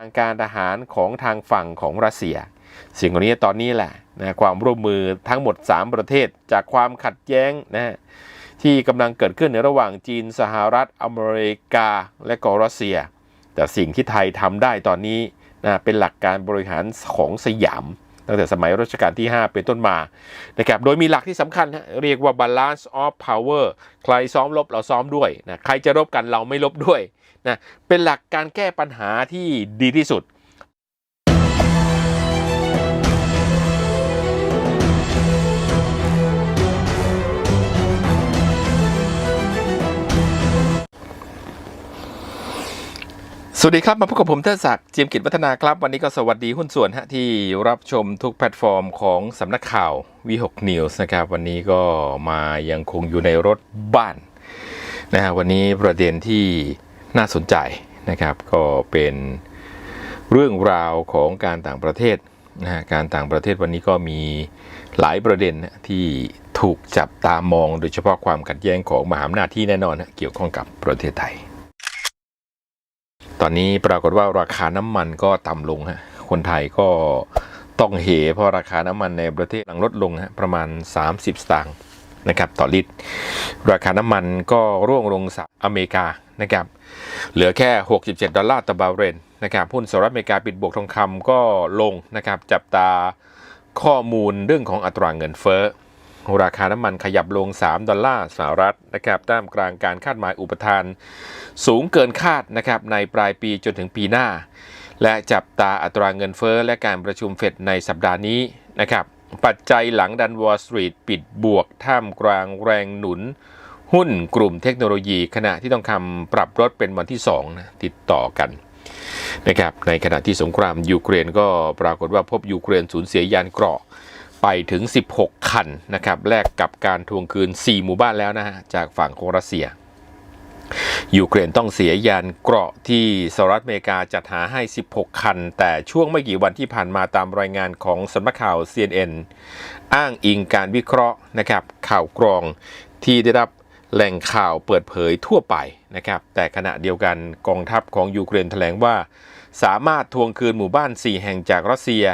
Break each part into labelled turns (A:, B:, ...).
A: ทางการทหารของทางฝั่งของรัสเซีย สิ่งเหล่านี้ตอนนี้แหละนะความร่วมมือทั้งหมด 3 ประเทศจากความขัดแย้งนะที่กำลังเกิดขึ้นในระหว่างจีนสหรัฐอเมริกาและก็รัสเซีย แต่สิ่งที่ไทยทำได้ตอนนี้นะเป็นหลักการบริหารของสยาม ตั้งแต่สมัยรัชกาลที่ 5 เป็นต้นมานะครับโดยมีหลักที่สำคัญนะเรียกว่า balance of power ใครซ้อมรบเราซ้อมด้วยนะใครจะรบกันเราไม่รบด้วย นะเป็นหลักการแก้ปัญหาที่ดีที่สุดสวัสดีครับ มาพบกับผมเทศศักดิ์เจียมกิจวัฒนาครับ วันนี้ก็สวัสดีหุ้นส่วนฮะที่รับชมทุกแพลตฟอร์มของสำนักข่าว V6 News นะครับ วันนี้ก็มายังคงอยู่ในรถบ้านนะฮะวันนี้ประเด็นที่ น่าสนใจนะครับ ก็เป็นเรื่องราวของการต่างประเทศนะฮะการต่างประเทศวันนี้ก็มีหลายประเด็นที่ถูกจับตามองโดยเฉพาะความขัดแย้งของมหาอำนาจที่แน่นอนเกี่ยวข้องกับประเทศไทย ตอนนี้ปรากฏว่าราคาน้ำมันก็ต่ำลงฮะคนไทยก็ต้องเหเพราะราคาน้ำมันในประเทศกำลังลดลงฮะประมาณ 30 สตางค์นะครับต่อลิตร ราคาน้ำมันก็ร่วงลงสหรัฐอเมริกา นะครับเหลือแค่ 67 ดอลลาร์ต่อบาร์เรลนะครับหุ้นสหรัฐอเมริกาปิดบวกทองคำก็ลงนะครับจับตาข้อมูลเรื่องของอัตราเงินเฟ้อ ราคาน้ำมันขยับลง 3 ดอลลาร์สหรัฐนะครับท่ามกลางการคาดหมายอุปทาน สูงเกินคาดนะครับในปลายปีจนถึงปีหน้า และจับตาอัตราเงินเฟ้อและการประชุมเฟดในสัปดาห์นี้นะครับปัจจัยหลังดันวอลสตรีทปิดบวกท่ามกลางแรงหนุน หุ้นกลุ่มเทคโนโลยี ขณะที่ต้องคำปรับลดเป็นวันที่2นะติดต่อกันนะครับในขณะที่สงครามยูเครนก็ปรากฏว่าพบยูเครนสูญเสียยานเกราะไปถึง 16 คันนะครับแลกกับการทวงคืน 4 หมู่บ้านแล้วนะฮะจากฝั่งของรัสเซียยูเครนต้องเสียยานเกราะที่สหรัฐอเมริกาจัดหาให้ 16 คัน แต่ช่วงไม่กี่วันที่ผ่านมาตามรายงานของสำนักข่าว CNN อ้างอิงการวิเคราะห์นะครับข่าวกรองที่ได้รับ แหล่งข่าวเปิดเผยทั่วไปนะครับ แต่ขณะเดียวกันกองทัพของยูเครนแถลงว่า สามารถทวงคืนหมู่บ้าน 4 แห่งจากรัสเซีย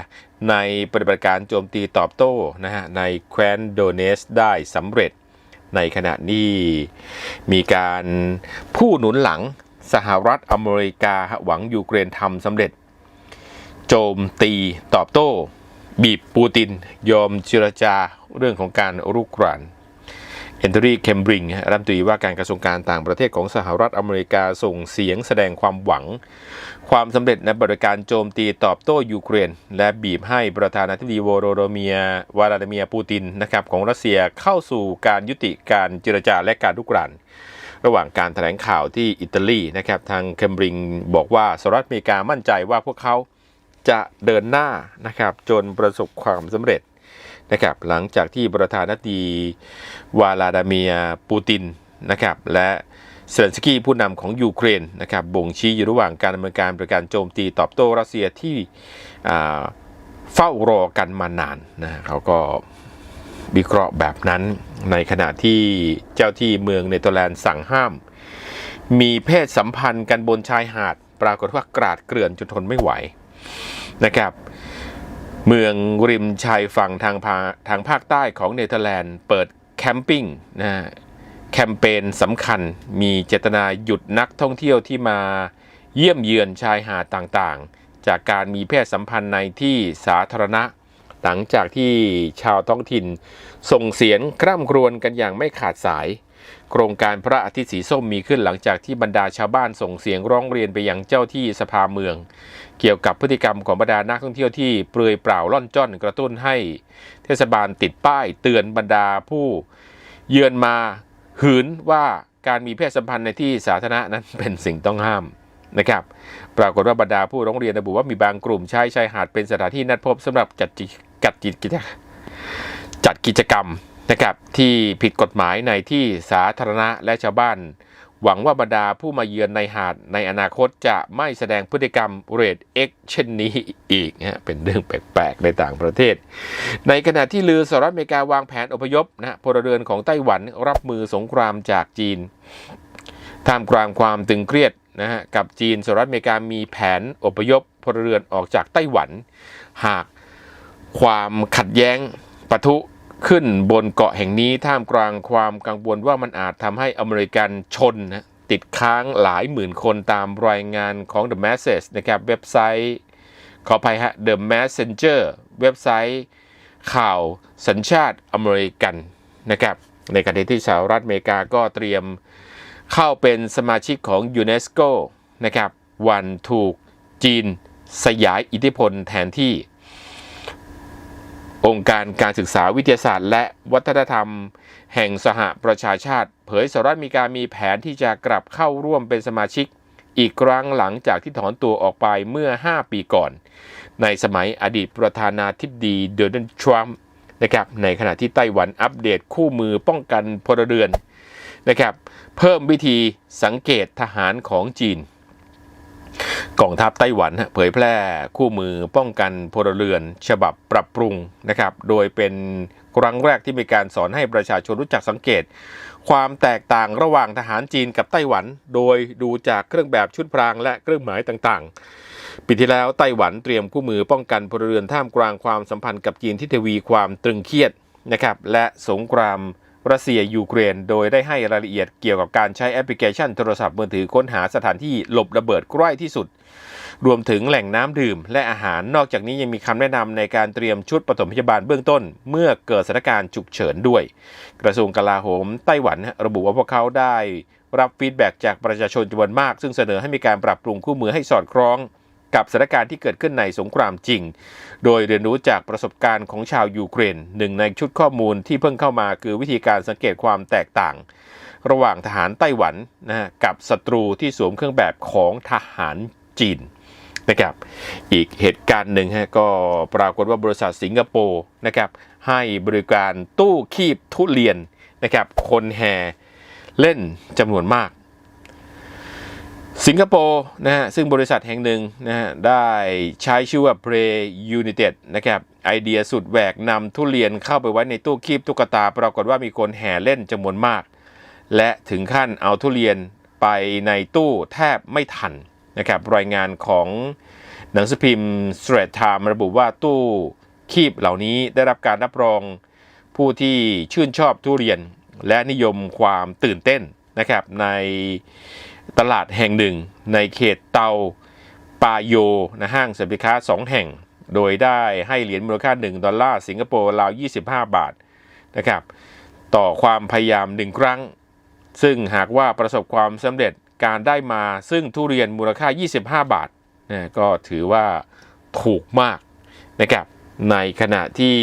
A: ในปฏิบัติการโจมตีตอบโต้นะฮะในแคว้นโดเนสได้สำเร็จ ในขณะนี้มีการผู้หนุนหลังสหรัฐอเมริกาหวังยูเครนทำสำเร็จ โจมตีตอบโต้ บีบปูตินยอมเจรจาเรื่องของการรุกราน เอนทอรีเคมบริงรัฐมนตรีว่าการกระทรวงการต่างประเทศของสหรัฐอเมริกาส่งเสียงแสดงความหวัง ความสำเร็จในบริการโจมตีตอบโต้ยูเครน และบีบให้ประธานาธิบดีโวโรโดเมียวลาดิเมียปูตินนะครับของรัสเซียเข้าสู่การยุติการเจรจาและการลุกรานระหว่างการแถลงข่าวที่อิตาลีนะครับทางเคมบริงบอกว่าสหรัฐอเมริกามั่นใจว่าพวกเขาจะเดินหน้านะครับจนประสบความสำเร็จ นะครับหลังจากที่ประธานาธิบดีวลาดิเมียปูตินนะครับและเซเลนสกี้ผู้นำของยูเครนนะครับบ่งชี้อยู่ระหว่างการดำเนินการประการโจมตีตอบโต้รัสเซียที่เฝ้ารอกันมานานนะเขาก็วิเคราะห์แบบนั้นในขณะที่เจ้าที่เมืองเนเธอร์แลนด์สั่งห้าม มีเพศสัมพันธ์กันบนชายหาด ปรากฏว่ากราดเกลื่อนจนทนไม่ไหวนะครับ เมืองริมชายฝั่งทางภาทางภาคใต้ของเนเธอร์แลนด์ เปิดแคมปิ้งนะแคมเปญสำคัญมีเจตนาหยุดนักท่องเที่ยวที่มาเยี่ยมเยือนชายหาดต่างๆ จากการมีเพศสัมพันธ์ในที่สาธารณะ หลังจากที่ชาวท้องถิ่น ส่งเสียงคร่ำครวญกันอย่างไม่ขาดสาย โครงการพระอาทิตย์สีส้มมีขึ้นหลังจากที่บรรดาชาวบ้านส่งเสียงร้องเรียนไปยังเจ้าที่สภาเมือง เกี่ยวกับพฤติกรรมของบรรดานักท่องเที่ยวที่เปลือยเปล่าล่อนจ้อนกระตุ้นให้ เทศบาลติดป้ายเตือนบรรดาผู้เยือนมาหืนว่าการมีเพศสัมพันธ์ในที่สาธารณะนั้นเป็นสิ่งต้องห้ามนะครับปรากฏว่าบรรดาผู้ร้องเรียนระบุว่ามีบางกลุ่มใช้ชายหาดเป็นสถานที่นัดพบสำหรับจัดจัดกิจจัดกิจกรรม นะครับที่ผิดกฎหมายในที่สาธารณะและชาวบ้าน หวังว่าบรรดาผู้มาเยือนในหาดในอนาคตจะไม่แสดงพฤติกรรมเรดเอ็กเช่นนี้อีกนะเป็นเรื่องแปลกๆในต่างประเทศ ในขณะที่ลือสหรัฐอเมริกาวางแผนอพยพนะพลเรือนของไต้หวันรับมือสงครามจากจีนท่ามกลางความตึงเครียดนะฮะกับจีนสหรัฐอเมริกามีแผนอพยพพลเรือนออกจากไต้หวัน หากความขัดแย้งปะทุ ขึ้นบนเกาะแห่งนี้ท่ามกลางความกังวลว่ามันอาจทำให้อเมริกันชนนะติดค้างหลายหมื่นคนตามรายงานของ The Message นะครับเว็บไซต์ขออภัยฮะ The Messenger เว็บไซต์ข่าวสัญชาติอเมริกันนะครับในขณะที่สหรัฐอเมริกาก็เตรียมเข้าเป็นสมาชิกของยูเนสโกนะครับวันถูกจีนสยายอิทธิพลแทนที่ องค์การการศึกษาวิทยาศาสตร์ และวัฒนธรรม แห่งสหประชาชาติ เผยสหรัฐมริการมีแผนที่จะกลับเข้าร่วมเป็นสมาชิก อีกครั้งหลังจากที่ถอนตัวออกไปเมื่อ 5 ปีก่อน ในสมัยอดีตประธานาธิบดีโดนัลด์ทรัมป์นะครับในขณะที่ไต้หวันอัปเดตคู่มือป้องกันพลเรือนนะครับเพิ่มวิธีสังเกตทหารของจีน กองทัพไต้หวันเผยแพร่คู่มือป้องกันพลเรือน ฉบับปรับปรุงนะครับ โดยเป็นครั้งแรกที่มีการสอนให้ประชาชนรู้จักสังเกต ความแตกต่างระหว่างทหารจีนกับไต้หวัน โดยดูจากเครื่องแบบชุดพรางและเครื่องหมายต่างๆ ปีที่แล้วไต้หวันเตรียมคู่มือป้องกันพลเรือนท่ามกลางความสัมพันธ์กับจีนที่ทวีความตรึงเครียดนะครับและสงคราม รัสเซียยูเครน โดยได้ให้รายละเอียดเกี่ยวกับการใช้แอปพลิเคชันโทรศัพท์มือถือค้นหาสถานที่หลบระเบิดใกล้ที่สุด รวมถึงแหล่งน้ำดื่มและอาหาร นอกจากนี้ยังมีคำแนะนำในการเตรียมชุดปฐมพยาบาลเบื้องต้น เมื่อเกิดสถานการณ์ฉุกเฉินด้วย กระทรวงกลาโหมไต้หวันระบุว่าพวกเขาได้รับฟีดแบ็กจากประชาชนจำนวนมาก ซึ่งเสนอให้มีการปรับปรุงคู่มือให้สอดคล้อง กับสถานการณ์ที่เกิดขึ้นในสงครามจริง โดยเรียนรู้จากประสบการณ์ของชาวยูเครนหนึ่งในชุดข้อมูลที่เพิ่งเข้ามาคือวิธีการสังเกตความแตกต่าง ระหว่างทหารไต้หวันนะฮะกับศัตรูที่สวมเครื่องแบบของทหารจีนนะครับอีกเหตุการณ์หนึ่งฮะก็ปรากฏว่าบริษัทสิงคโปร์นะครับให้บริการตู้คีบทุเรียนนะครับคนแห่เล่นจำนวนมาก สิงคโปร์นะฮะซึ่งบริษัทแห่งหนึ่งนะฮะได้ใช้ชื่อว่า Play United นะครับไอเดียสุดแหวกนำทุเรียนเข้าไปไว้ในตู้คีบตุ๊กตา ปรากฏว่ามีคนแห่เล่นจำนวนมาก และถึงขั้นเอาทุเรียนไปในตู้แทบไม่ทันนะครับรายงานของหนังสือพิมพ์ Straits Times ระบุว่าตู้คีบเหล่านี้ได้รับการรับรองผู้ที่ชื่นชอบทุเรียน และนิยมความตื่นเต้นนะครับใน ตลาดแห่งหนึ่ง ในเขตเตาปาโยนะห้างสินค้า 2 แห่ง โดยได้ให้เหรียญมูลค่า 1 ดอลลาร์สิงคโปร์ราว 25 บาทนะครับต่อความพยายามหนึ่งครั้ง ซึ่งหากว่าประสบความสำเร็จการได้มาซึ่งทุเรียนมูลค่า 25 บาทนะก็ถือว่าถูกมากนะครับในขณะที่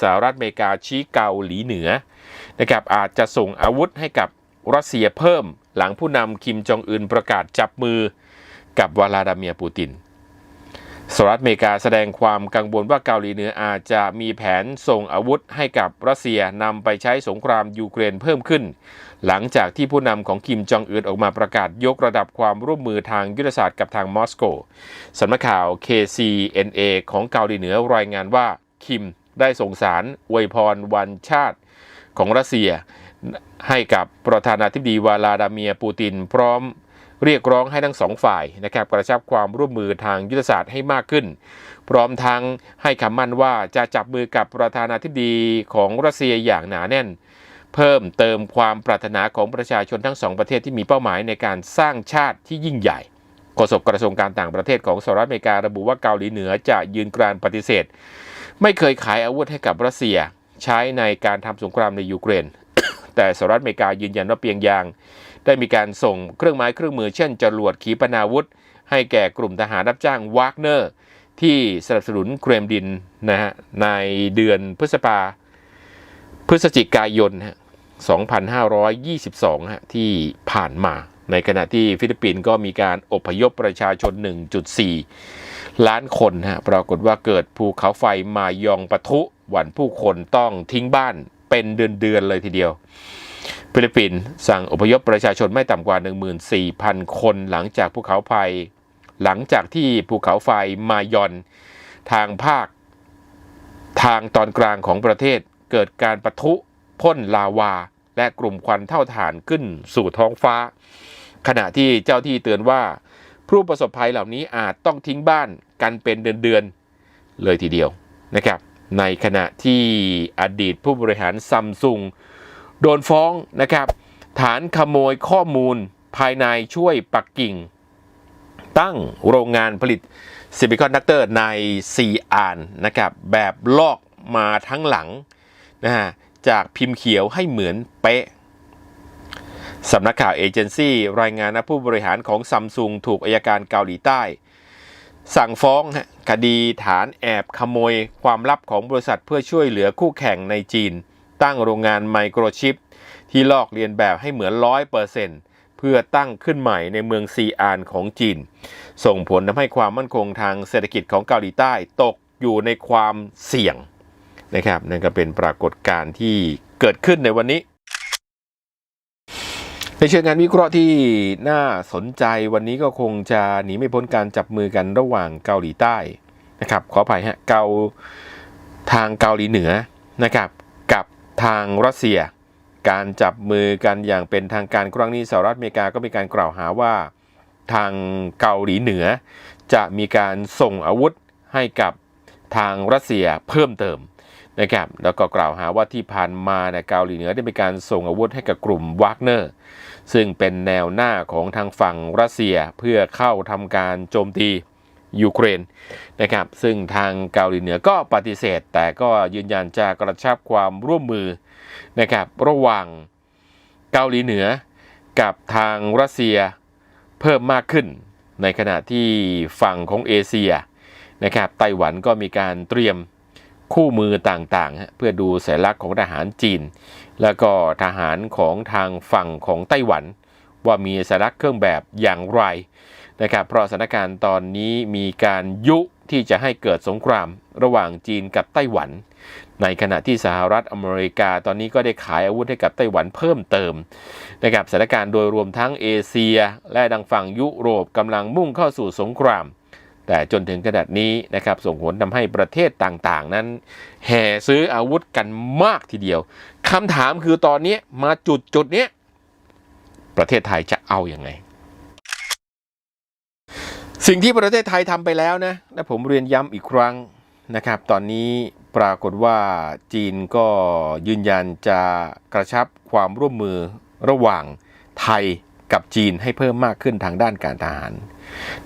A: สหรัฐอเมริกาชี้เกาหลีเหนือนะครับอาจจะส่งอาวุธให้กับรัสเซียเพิ่ม หลังผู้นำคิมจองอึนประกาศจับมือกับวลาดาเมียปูตินสหรัฐอเมริกาแสดงความกังวลว่าเกาหลีเหนืออาจจะมีแผนส่งอาวุธให้กับรัสเซียนำไปใช้สงครามยูเครนเพิ่มขึ้น หลังจากที่ผู้นำของคิมจองอึนออกมาประกาศยกระดับความร่วมมือทางยุทธศาสตร์กับทางมอสโกสำนักข่าว KCNA ของเกาหลีเหนือรายงานว่าคิมได้ส่งสารอวยพรวันชาติของรัสเซีย ให้กับประธานาธิบดีวลาดาเมียปูติน พร้อมเรียกร้องให้ทั้งสองฝ่ายนะครับกระชับความร่วมมือทางยุทธศาสตร์ให้มากขึ้น พร้อมทั้งให้คำมั่นว่าจะจับมือกับประธานาธิบดีของรัสเซียอย่างหนาแน่น เพิ่มเติมความปรารถนาของประชาชนทั้งสองประเทศที่มีเป้าหมายในการสร้างชาติที่ยิ่งใหญ่โฆษกกระทรวงการต่างประเทศของสหรัฐอเมริการะบุว่าเกาหลีเหนือจะยืนกรานปฏิเสธ ไม่เคยขายอาวุธให้กับรัสเซีย ใช้ในการทำสงครามในยูเครน แต่สหรัฐอเมริกายืนยันว่าเปียงยาง ได้มีการส่งเครื่องไม้เครื่องมือเช่นจรวดขีปนาวุธ ให้แก่กลุ่มทหารรับจ้างวากเนอร์ที่สนับสนุนเครมดินนะฮะในเดือนพฤษภาพฤศจิกายน 2522 ฮะที่ผ่านมา ในขณะที่ฟิลิปปินส์ก็มีการอพยพประชาชน 1.4 ล้านคนฮะปรากฏว่าเกิดภูเขาไฟมายองปะทุหวันผู้คนต้องทิ้งบ้าน เป็นเดือนๆเลยทีเดียวฟิลิปปินส์สั่งอพยพประชาชนไม่ต่ำกว่า 14,000 คนหลังจากภูเขาไฟหลังจากที่ภูเขาไฟมายอนทางภาค ทางตอนกลางของประเทศเกิดการปะทุพ่นลาวา และกลุ่มควันเท่าฐานขึ้นสู่ท้องฟ้า ขณะที่เจ้าที่เตือนว่า ผู้ประสบภัยเหล่านี้อาจต้องทิ้งบ้านกันเป็นเดือนๆเลยทีเดียวนะครับ ในขณะที่อดีตผู้บริหารซัมซุงโดนฟ้องนะครับ ฐานขโมยข้อมูลภายในช่วยปักกิ่ง ตั้งโรงงานผลิตซิลิคอนดักเตอร์ในซีอานนะครับ แบบลอกมาทั้งหลังนะฮะจากพิมพ์เขียวให้เหมือนเป๊ะสำนักข่าวเอเจนซี่รายงานนะผู้บริหารของซัมซุงถูกอายการเกาหลีใต้ สั่งฟ้องคดีฐานแอบขโมยความลับของบริษัทเพื่อช่วยเหลือคู่แข่งในจีน ตั้งโรงงานไมโครชิป ที่ลอกเลียนแบบให้เหมือนร้อยเปอร์เซ็นต์เพื่อตั้งขึ้นใหม่ในเมืองซีอานของจีน ส่งผลทำให้ความมั่นคงทางเศรษฐกิจของเกาหลีใต้ตกอยู่ในความเสี่ยงนะครับนั่นก็เป็นปรากฏการณ์ที่เกิดขึ้นในวันนี้ ในเชิงงานวิเคราะห์ที่น่าสนใจวันนี้ก็คงจะหนีไม่พ้นการจับมือกันระหว่างเกาหลีใต้นะครับขออภัยฮะเกาทางเกาหลีเหนือนะครับกับทางรัสเซีย การจับมือกันอย่างเป็นทางการครั้งนี้สหรัฐอเมริกาก็มีการกล่าวหาว่าทางเกาหลีเหนือ จะมีการส่งอาวุธให้กับทางรัสเซียเพิ่มเติม นะครับแล้วก็กล่าวหาว่าที่ผ่านมาเนี่ยเกาหลีเหนือได้มีการส่งอาวุธให้กับกลุ่มวากเนอร์ซึ่งเป็นแนวหน้าของทางฝั่งรัสเซียเพื่อเข้าทำการโจมตียูเครนนะครับซึ่งทางเกาหลีเหนือก็ปฏิเสธ แต่ก็ยืนยันจะกระชับความร่วมมือนะครับระหว่างเกาหลีเหนือกับทางรัสเซียเพิ่มมากขึ้น ในขณะที่ฝั่งของเอเชียนะครับไต้หวันก็มีการเตรียม คู่มือต่างๆ เพื่อดูสัญลักษณ์ของทหารจีน แล้วก็ทหารของทางฝั่งของไต้หวัน ว่ามีสัญลักษณ์เครื่องแบบอย่างไรนะครับเพราะสถานการณ์ตอนนี้มีการยุที่จะให้เกิดสงครามระหว่างจีนกับไต้หวัน ในขณะที่สหรัฐอเมริกาตอนนี้ก็ได้ขายอาวุธให้กับไต้หวันเพิ่มเติมนะครับสถานการณ์โดยรวมทั้งเอเชีย และดังฝั่งยุโรปกำลังมุ่งเข้าสู่สงคราม แต่จนถึงขนาดนี้นะครับส่งผลทำให้ประเทศต่างๆ นั้น แห่ซื้ออาวุธกันมากทีเดียวคำถามคือตอนนี้มาจุดจุดๆนี้ประเทศไทยจะเอาอยัางไง สิ่งที่ประเทศไทยทำไปแล้วนะและผมเรียนย้ำอีกครั้งนะครับ ตอนนี้ปรากฏว่าจีนก็ยืนยันจะกระชับความร่วมมือระหว่างไทย กับจีนให้เพิ่มมากขึ้นทางด้านการทหาร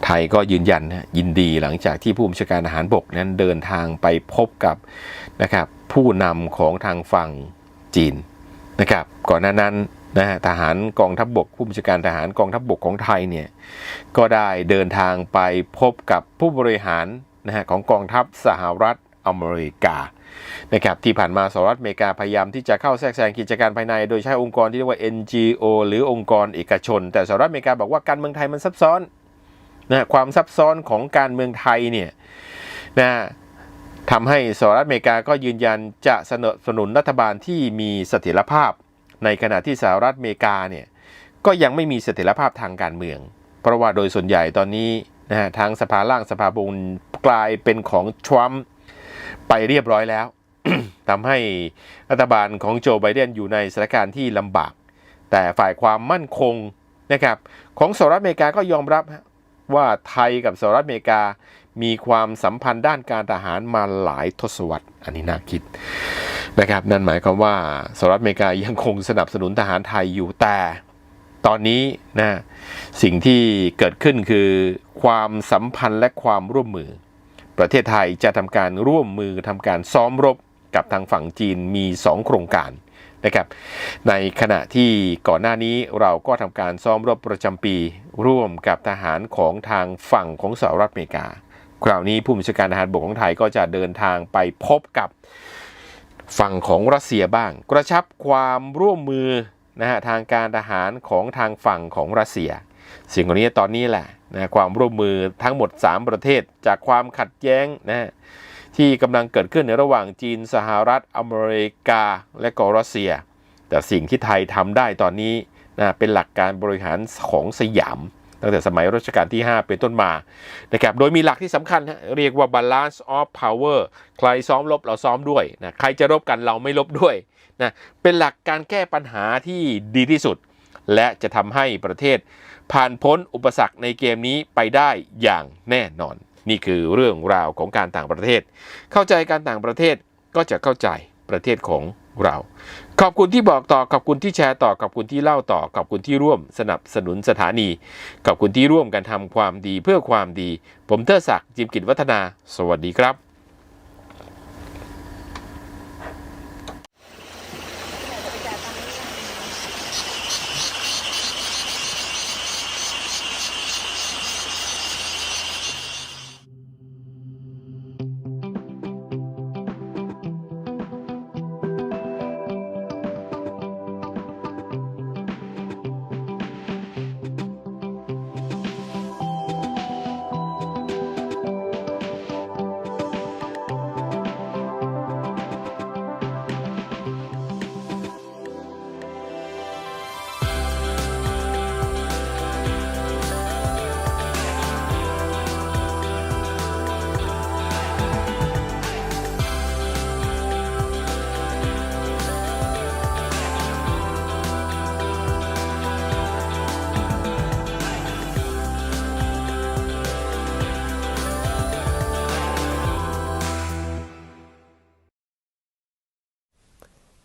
A: ไทยก็ยืนยันยินดีหลังจากที่ผู้บัญชาการทหารบกนั้นเดินทางไปพบกับนะครับผู้นำของทางฝั่งจีนนะครับก่อนหน้านั้นนะฮะทหารกองทัพบบกผู้บัญชาการทหารกองทัพบบกของไทยเนี่ยก็ได้เดินทางไปพบกับผู้บริหารนะฮะของกองทัพสหรัฐอเมริกา นะครับที่ผ่านมาสหรัฐอเมริกาพยายามที่จะเข้าแทรกแซงกิจการภายใน โดยใช้องค์กรที่เรียกว่า NGO หรือองค์กรเอกชน แต่สหรัฐอเมริกาบอกว่าการเมืองไทยมันซับซ้อนนะความซับซ้อนของการเมืองไทยเนี่ยนะทำให้สหรัฐอเมริกาก็ยืนยันจะสนับสนุนรัฐบาลที่มีเสถียรภาพ ในขณะที่สหรัฐอเมริกาเนี่ยก็ยังไม่มีเสถียรภาพทางการเมือง เพราะว่าโดยส่วนใหญ่ตอนนี้นะฮะทางสภาล่างสภาบนกลายเป็นของทรัมป์ ไปเรียบร้อยแล้วทำให้รัฐบาลของโจไบเดนอยู่ในสถานการณ์ที่ลำบาก แต่ฝ่ายความมั่นคงนะครับของสหรัฐอเมริกาก็ยอมรับว่าไทยกับสหรัฐอเมริกามีความสัมพันธ์ด้านการทหารมาหลายทศวรรษ อันนี้น่าคิดนะครับ นั่นหมายความว่าสหรัฐอเมริกายังคงสนับสนุนทหารไทยอยู่แต่ตอนนี้นะสิ่งที่เกิดขึ้นคือความสัมพันธ์และความร่วมมือ ประเทศไทยจะทำการร่วมมือทำการซ้อมรบกับทางฝั่งจีนมี 2 โครงการนะครับในขณะที่ก่อนหน้านี้เราก็ทำการซ้อมรบประจำปี ร่วมกับทหารของทางฝั่งของสหรัฐอเมริกา คราวนี้ผู้บัญชาการทหารบกของไทยก็จะเดินทางไปพบกับฝั่งของรัสเซียบ้าง กระชับความร่วมมือนะฮะทางการทหารของทางฝั่งของรัสเซีย สิ่งเหล่านี้ตอนนี้แหละนะความร่วมมือทั้งหมด 3 ประเทศจากความขัดแย้งนะที่กำลังเกิดขึ้นในระหว่างจีนสหรัฐอเมริกา และก็รัสเซีย แต่สิ่งที่ไทยทำได้ตอนนี้นะเป็นหลักการบริหารของสยาม ตั้งแต่สมัยรัชกาลที่ 5 เป็นต้นมานะครับโดยมีหลักที่สำคัญเรียกว่า balance of power ใครซ้อมรบเราซ้อมด้วยนะใครจะรบกันเราไม่รบด้วยนะเป็นหลักการแก้ปัญหาที่ดีที่สุด และจะทำให้ประเทศ ผ่านพ้นอุปสรรคในเกมนี้ไปได้อย่างแน่นอน นี่คือเรื่องราวของการต่างประเทศ เข้าใจการต่างประเทศก็จะเข้าใจประเทศของเรา ขอบคุณที่บอกต่อ ขอบคุณที่แชร์ต่อ ขอบคุณที่เล่าต่อ ขอบคุณที่ร่วมสนับสนุนสถานี ขอบคุณที่ร่วมกันทำความดีเพื่อความดี ผมเทอศักดิ์จิมกิจวัฒนา สวัสดีครับ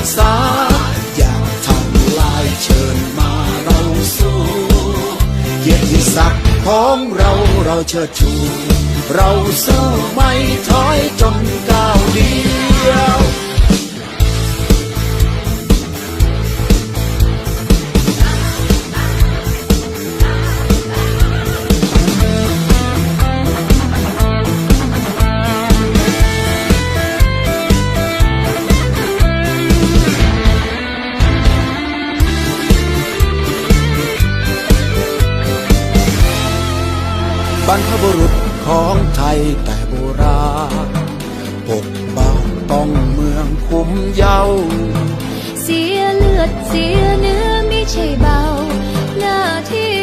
B: ักษา อยากทำลาย
C: เชิ
B: ญมาเราสู้เกี
C: ยรติศักดิ์ของเราเราเชิดชู เราสู้ไม่ถอยจนก้าวเดียว รรพบุรุษของไทยแต่โบราณปกป้องต้องเมืองคุ้มเยา
D: เสียเลือดเสียเนื้อไม่ใช่เบา หน้าที่